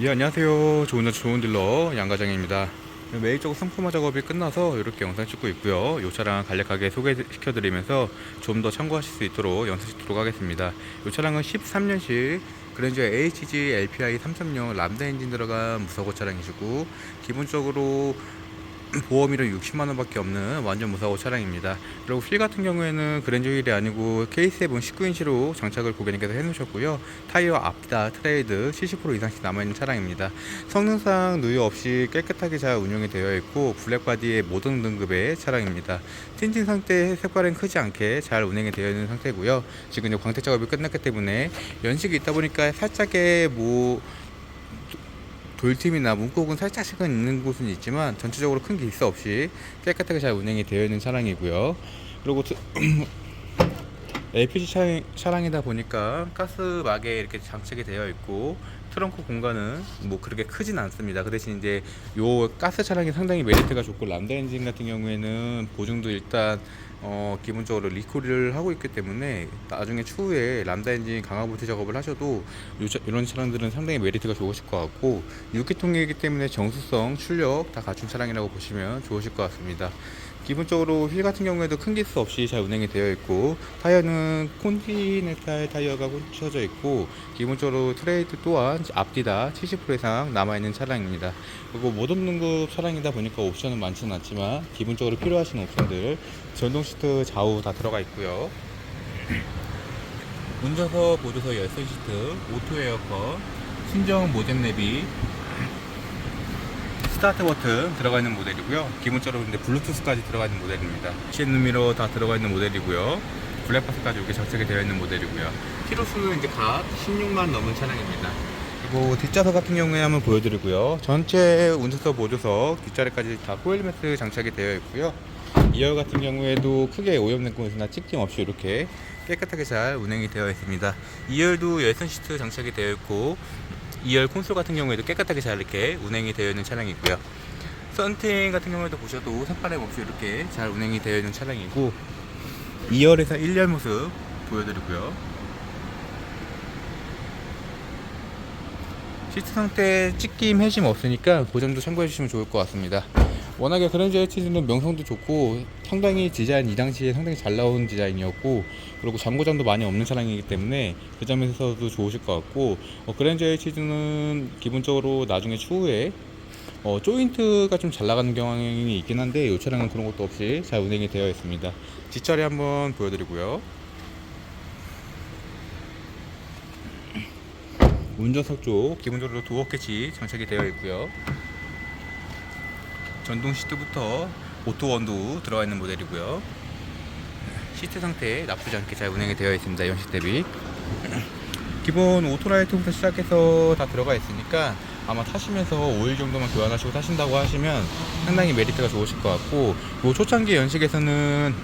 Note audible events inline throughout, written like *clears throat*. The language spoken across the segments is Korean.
예 안녕하세요. 좋은 날 좋은 딜러 양과장입니다. 매일적 상품화 작업이 끝나서 이렇게 영상 찍고 있고요. 이 차량 간략하게 소개시켜 드리면서 좀 더 참고하실 수 있도록 영상 찍도록 하겠습니다. 이 차량은 13년식 그랜저 HG LPI 3.0 람다 엔진 들어간 무사고 차량이시고 기본적으로 보험료는 60만원밖에 없는 완전 무사고 차량입니다. 그리고 휠 같은 경우에는 그랜저 휠이 아니고 K7 19인치로 장착을 고객님께서 해놓으셨고요. 타이어 앞다 트레이드 70% 이상씩 남아있는 차량입니다. 성능상 누유 없이 깨끗하게 잘 운영이 되어 있고 블랙바디의 모든 등급의 차량입니다. 틴진 상태 색깔은 크지 않게 잘 운행이 되어 있는 상태고요. 지금 이제 광택 작업이 끝났기 때문에 연식이 있다 보니까 살짝의 뭐 돌팀이나 문콕은 살짝씩은 있는 곳은 있지만 전체적으로 큰 기스 없이 깨끗하게 잘 운행이 되어 있는 차량이고요. 그리고 트- LPG *clears throat* 차량, 차량이다 보니까 가스막에 이렇게 장착이 되어 있고 트렁크 공간은 뭐 그렇게 크진 않습니다. 그 대신 이제 요 가스 차량이 상당히 메리트가 좋고 람다 엔진 같은 경우에는 보증도 일단 어 기본적으로 리콜을 하고 있기 때문에 나중에 추후에 람다 엔진 강화 볼트 작업을 하셔도 요 차- 이런 차량들은 상당히 메리트가 좋으실 것 같고 6기통이기 때문에 정수성, 출력 다 갖춘 차량이라고 보시면 좋으실 것 같습니다. 기본적으로 휠 같은 경우에도 큰 기스 없이 잘 운행이 되어 있고 타이어는 콘티네탈 타이어가 꽂혀져 있고 기본적으로 트레이드 또한 앞뒤 다 70% 이상 남아있는 차량입니다. 그리고 모든 등급 차량이다 보니까 옵션은 많지는 않지만 기본적으로 필요하신 옵션들 전동 시트 좌우 다 들어가 있고요. 운전석 보조석 열선 시트, 오토 에어컨, 순정 모뎀 내비, 스타트 버튼 들어가 있는 모델이고요. 기본적으로 근데 블루투스까지 들어가 있는 모델입니다. 시앤 미러 다 들어가 있는 모델이고요. 블랙박스까지 이렇게 장착이 되어 있는 모델이고요. 키로수는 이제 각 16만 넘은 차량입니다. 그리고 뒷좌석 같은 경우에 한번 보여드리고요. 전체 운전석 보조석 뒷자리까지 다 코일매트 장착이 되어 있고요. 2열 같은 경우에도 크게 오염된 곳이나 찍힘 없이 이렇게 깨끗하게 잘 운행이 되어 있습니다. 2열도 열선 시트 장착이 되어 있고 2열 콘솔 같은 경우에도 깨끗하게 잘 이렇게 운행이 되어 있는 차량이고요. 썬팅 같은 경우에도 보셔도 색바람 없이 이렇게 잘 운행이 되어 있는 차량이고 2열에서 1열 모습 보여드리고요. 시트 상태 찍힘 해짐 없으니까 그 점도 참고해 주시면 좋을 것 같습니다. 워낙에 그랜저 HD는 명성도 좋고 상당히 디자인 이 당시에 상당히 잘 나온 디자인이었고 그리고 잠고장도 많이 없는 차량이기 때문에 그 점에서도 좋으실 것 같고 어, 그랜저 HD는 기본적으로 나중에 추후에 어, 조인트가 좀 잘 나가는 경향이 있긴 한데 이 차량은 그런 것도 없이 잘 운행이 되어 있습니다. 뒷자리 한번 보여드리고요. 운전석 쪽 기본적으로 도어 캐치 장착이 되어 있고요. 전동 시트부터 오토 원도 들어가 있는 모델이고요. 시트 상태 나쁘지 않게 잘 운행이 되어 있습니다. 연식 대비. *clears throat* 기본 오토라이트부터 시작해서 다 들어가 있으니까 아마 타시면서 오일 정도만 교환하시고 타신다고 하시면 상당히 메리트가 좋으실 것 같고 요 초창기 연식에서는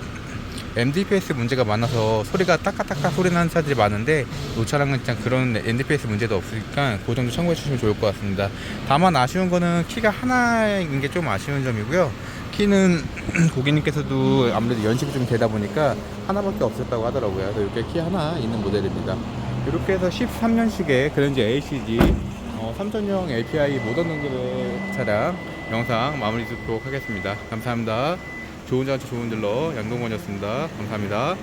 MDPS 문제가 많아서 소리가 따까따까 소리 나는 차들이 많은데 이 차량은 진짜 그런 MDPS 문제도 없으니까 그 정도 참고해 주시면 좋을 것 같습니다. 다만 아쉬운 거는 키가 하나인 게 좀 아쉬운 점이고요. 키는 *clears throat* 고객님께서도 아무래도 연식이 좀 되다 보니까 하나밖에 없었다고 하더라고요. 그래서 이렇게 키 하나 있는 모델입니다. 이렇게 해서 13년식의 그랜저 ACG 어, 3.0 LPI 모던 등급의 차량 영상 마무리 짓도록 하겠습니다. 감사합니다. 좋은 자한테 좋은 들러 양동건이었습니다. 감사합니다.